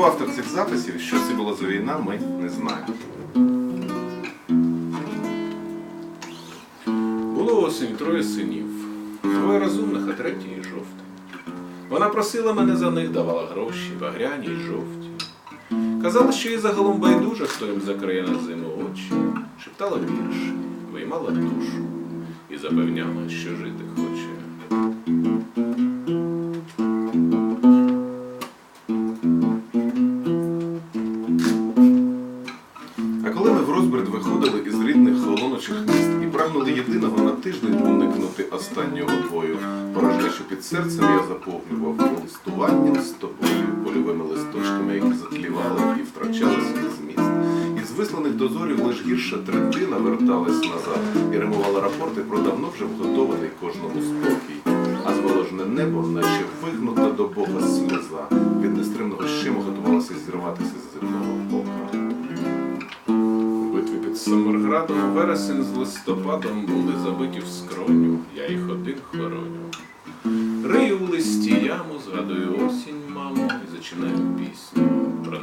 Автор цих записів, що це була за війна, ми не знаємо. Було осінь троє синів, двоє розумних, а третій жовтий. Вона просила мене за них, давала гроші, багряні й жовті. Казала, що їй загалом байдуже, хто їм закриє на зиму очі, шептала вірші, виймала душу і запевняла, що жити хоче. Коли ми в розбрід виходили із рідних холоночих міст і прагнули єдиного на тиждень уникнути останнього бою, порожнечу під серцем я заповнював листуванням з тобою, польовими листочками, які затлівали і втрачали свій зміст. Із висланих дозорів лиш гірша третина верталась назад і римувала рапорти про давно вже вготований кожному спокій. А зволожене небо, наче вигнута до Бога сльоза, від нестримного щиму Самарградом вересень з листопадом були забиті в скроню, я їх один хороню. Рию в листі яму, згадую осінь, мамо, і зачинаю пісню про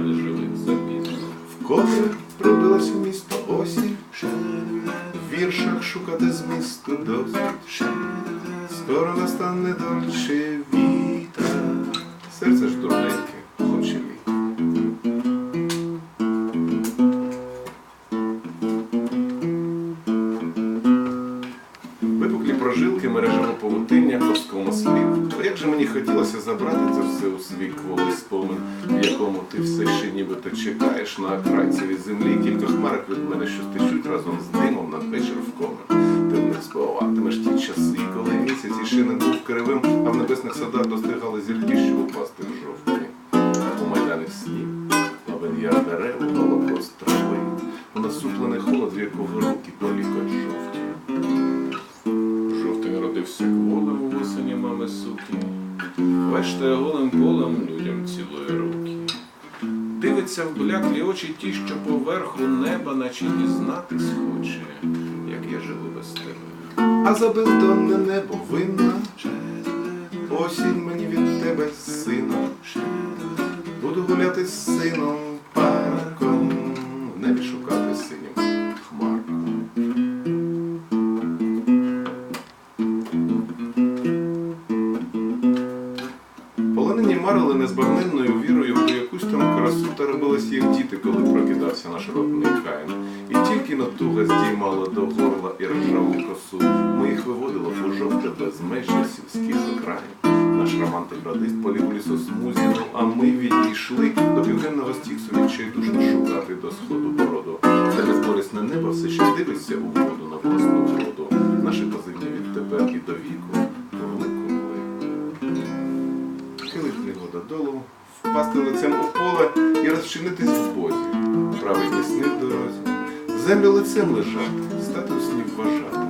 неживих запізно. Вкотре прибилась у місто осінь, в віршах шукати змісту досить. Скоро настане дольче віта. Серце ж дурненьке, Випуклі прожилки мережево павутиння ковському слід. О, як же мені хотілося забрати це все у свій кволий спомин, в якому ти все ще нібито чекаєш на окрайцевій землі кілька хмарок від мене, що стичуть разом з димом надвечір в комен. Ти в них ті часи, коли місяць іще не був кривим, а в небесних садах достигали зірки, що упасти в жовтні. У майданих снів, лавин яр дерев, молоко з трави, насуплений холод, в якого руки полікать жовті. Жовтий народився кволем у мами суки, вештає голим полем людям цілої руки. Дивиться в бляклі очі ті, що поверху неба, наче дізнатись хоче, як я живу без тебе. А за бездонне небо винна, осінь мені від тебе сина. Буду гуляти з сином марили незбагненною вірою у якусь там красу та робились як діти, коли прокидався наш родний Каїн. І тільки натуга здіймала до горла і ржаву косу. Ми їх виводили по жовте безмежжя сільських окраїн. Наш романтик радист полів у лісосмузі, ну а ми відійшли до південного стіксу відчайдушно шукати до сходу бороду. Де безболісне небо все ще дивиться у воду на власну воду. Наші позивні відтепер і до віку. Додолу, впасти лицем у поле і розчинитись в бозі, праведні сни в дорозі, землю лицем лежати, статус не вважати,